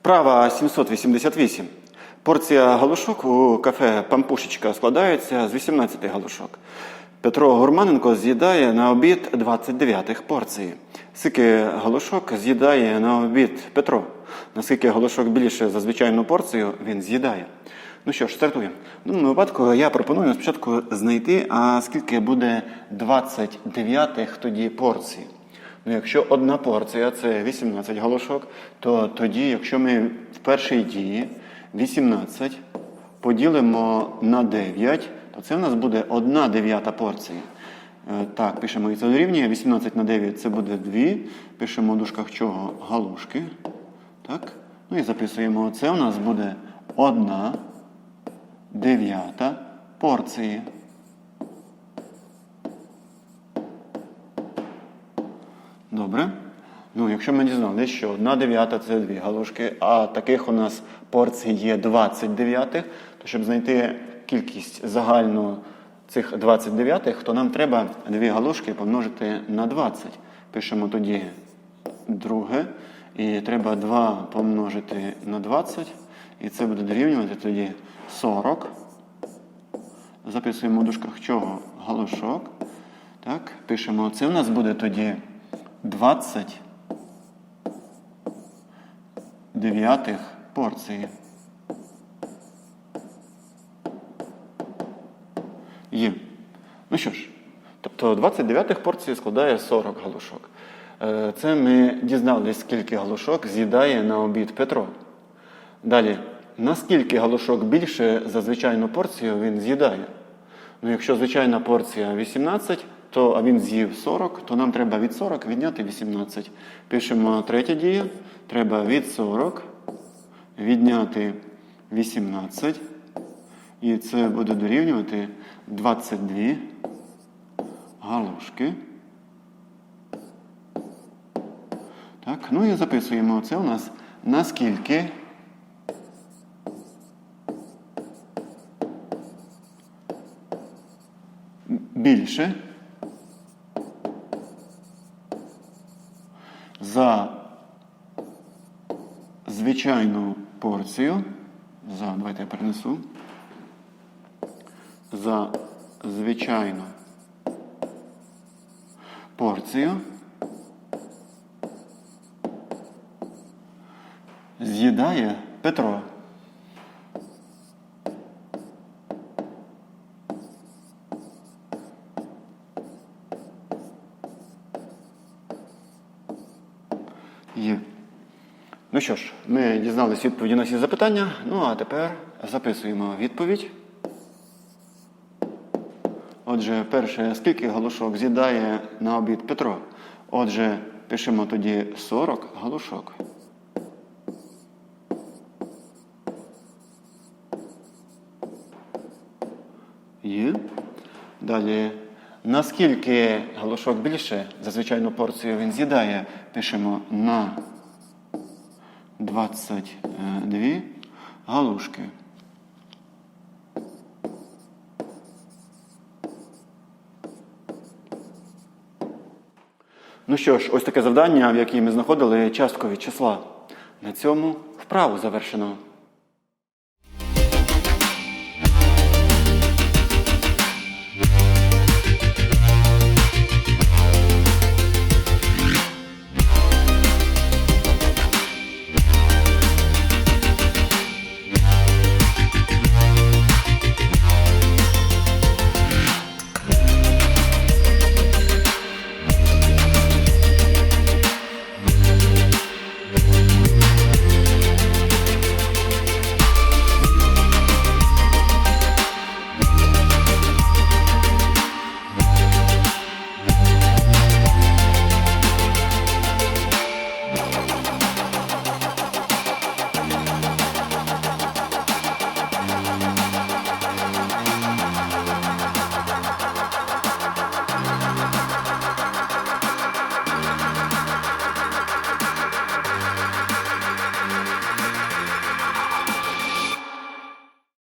Вправа 788. Порція галушок у кафе Пампушечка складається з 18 галушок. Петро Гурманенко з'їдає на обід 29 порцій. Скільки галушок з'їдає на обід Петро? Наскільки галушок більше за звичайну порцію він з'їдає? Ну що ж, стартуємо. В даному випадку я пропоную спочатку знайти, а скільки буде 29 тоді порцій. Ну, якщо одна порція це 18 галушок, то тоді, якщо ми в першій дії 18 поділимо на 9, то це в нас буде 1 дев'ята порція. Е, Так, пишемо і це дорівнює. 18 на 9 це буде 2. Пишемо в дужках чого галушки. Так. Ну і записуємо. Це у нас буде 1 дев'ята порції. Добре. Ну, якщо ми дізналися, що одна дев'ята це дві галушки, а таких у нас порцій є 29, то щоб знайти кількість загальну цих 29, то нам треба дві галушки помножити на 20. Пишемо тоді друге. І треба 2 помножити на 20. І це буде дорівнювати тоді 40. Записуємо в дужках чого галушок. Так, пишемо, це у нас буде тоді 20 дев'ятих порції. Є. Ну що ж, тобто 29 порцій складає 40 галушок. Е, Це ми дізналися, скільки галушок з'їдає на обід Петро. Далі, наскільки галушок більше за звичайну порцію він з'їдає? Ну, якщо звичайна порція 18, то а він з'їв 40, то нам треба від 40 відняти 18. Пишемо третя дія. Треба від 40 відняти 18. І це буде дорівнювати 22 галушки. Так, ну і записуємо. Це у нас наскільки більше за звичайну порцію. За, давайте я перенесу. За звичайну порцію. З'їдає Петро. Є. Ну що ж, ми дізналися відповіді на всі запитання. Ну а тепер записуємо відповідь. Отже, перше, скільки галушок з'їдає на обід Петро? Отже, пишемо тоді 40 галушок. Є. Далі, наскільки галушок більше за звичайну порцію він з'їдає, пишемо на 22 галушки. Ну що ж, ось таке завдання, в якій ми знаходили часткові числа. На цьому вправу завершено.